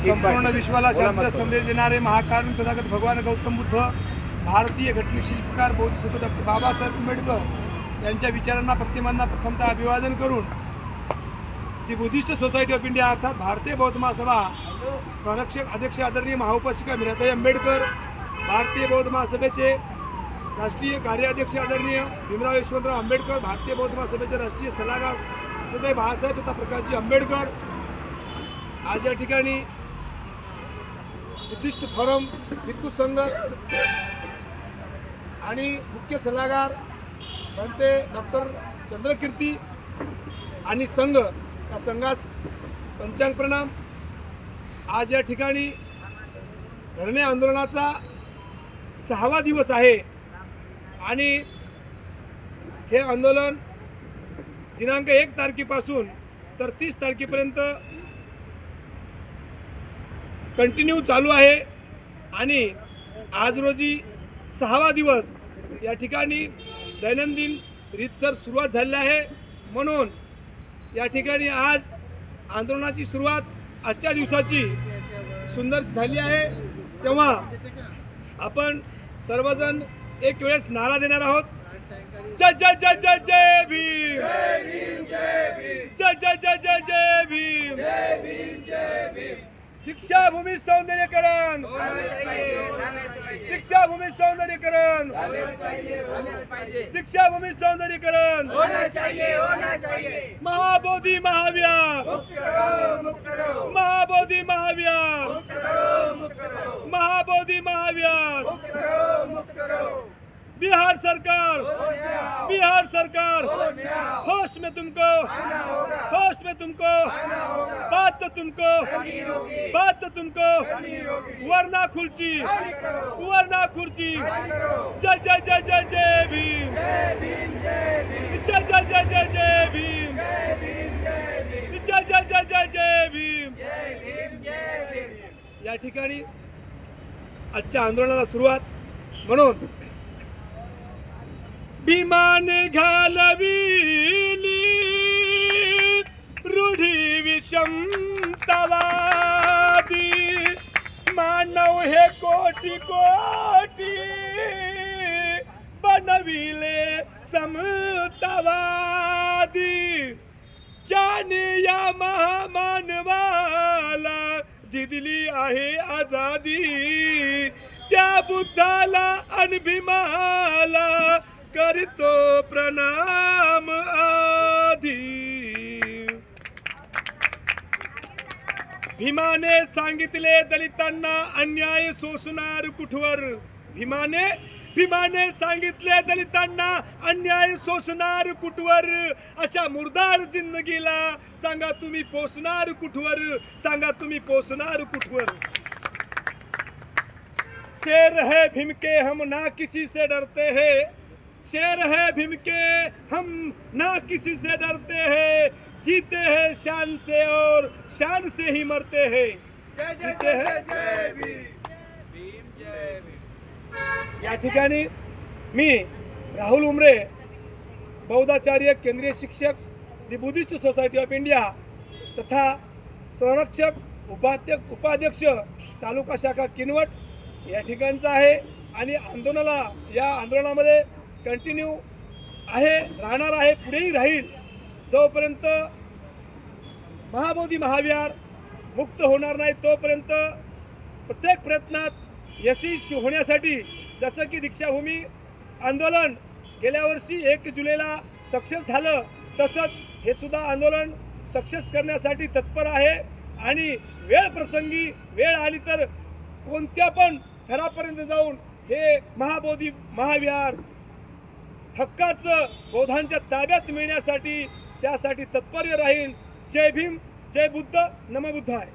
संपूर्ण विश्वाला शांतीचा संदेश देणारे महाकारुण तथागत भगवान गौतम बुद्ध भारतीय घटने शिल्पकार बौद्ध डॉक्टर बाबासाहेब आंबेडकर यांच्या विचारांना प्रतिमांना प्रथमतः अभिवादन करून the Buddhist society of India अर्थात भारतीय बौद्ध महासभा संरक्षक अध्यक्ष आदरणीय महाउपासिका मीराताई आंबेडकर भारतीय बौद्ध महासभेचे राष्ट्रीय कार्याध्यक्ष आदरणीय भीमराव यशवंतराव आंबेडकर भारतीय बौद्ध महासभेचे राष्ट्रीय सल्लागार सदैव बाळासाहेब तथा प्रकाशजी आंबेडकर आज या ठिकाणी बुद्धिस्ट फोरम भिक्खू संघ आणि मुख्य सल्लागार म्हणते डॉक्टर चंद्रकीर्ती आणि संघ. या संघास पंचांग प्रणाम. आज या ठिकाणी धरणे आंदोलनाचा सहावा दिवस आहे आणि हे आंदोलन दिनांक एक तारखेपासून तर तीस तारखेपर्यंत कंटिन्यू चालू आहे आणि आज रोजी सहावा दिवस या ठिकाणी दैनंदिन रीतसर सुरुवात झालेली आहे. म्हणून या ठिकाणी आज आंदोलनाची सुरुवात आजच्या दिवसाची सुंदर झाली आहे. तेव्हा आपण सर्वजण एक वेळेस नारा देणार आहोत. जय जय जय जय जय भीम! जय जय जय जय जय भीम! दीक्षाभूमी सौंदर्यकरण. दीक्षाभूमी सौंदर्यकरण. दीक्षाभूमी सौंदर्यकरण. महाबोधी महाव्यार महाबोधी महाव्यार महाबोधी महाव्यार बिहार सरकार! बिहार सरकार! होश में तुमको! होश में तुमको! बात तो तुमको! बात तो तुमको! वरना खुर्ची! वरना खुर्ची! जय जय जय जय जय भीम! जय जय जय जय जय भीम! जय जय जय जय जय भीम! या ठिकाणी आजच्या आंदोलनाला सुरुवात म्हणून विमान घालविली. रूढी विषमतावादी. मानव हे कोटी कोटी बनविले समतावादी. ज्याने या महामानवाला दिदली आहे आजादी. त्या बुद्धाला अनभिमाला भीमाला करतो प्रणाम आधी भीमाने सांगितले दलितांना अन्याय सोसणार कुठवर? भीमाने भीमाने सांगितले दलितांना अन्याय सोसणार कुठवर? अशा मुरदार जिंदगीला सांगा तुम्ही पोसणार कुठवर? सांगा तुम्ही पोसणार कुठवर? शेर है भीम के हम ना किसी से डरते हैं। शेर है भीम के हम ना किसी से डरते हैं। जीते हैं शान से और शान से ही मरते हैं। जीते हैं। या ठिकाणी मी राहुल उमरे बौद्धाचार्य केंद्रीय शिक्षक the Buddhist society of India तथा संरक्षक उपाध्यक्ष उपाध्यक्ष तालुका शाखा किनवट या ठिकाणचा आहे. आणि आंदोलनाला या आंदोलनामध्ये कंटिन्यू आहे राहणार आहे पुढेही राहील. जोपर्यंत महाबोधी महाविहार मुक्त होणार नाही तोपर्यंत प्रत्येक प्रयत्नात यशस्वी होण्यासाठी जसं की दीक्षाभूमी आंदोलन गेल्या वर्षी एक जुलैला सक्सेस झालं तसंच हे सुद्धा आंदोलन सक्सेस करण्यासाठी तत्पर आहे. आणि वेळ प्रसंगी वेळ आली तर कोणत्या पण थरापर्यंत जाऊन हे महाबोधी महाविहार हक्काचं बौद्धांच्या ताब्यात मिळण्यासाठी त्यासाठी तत्पर्य राहीन जय भीम जय बुद्ध नम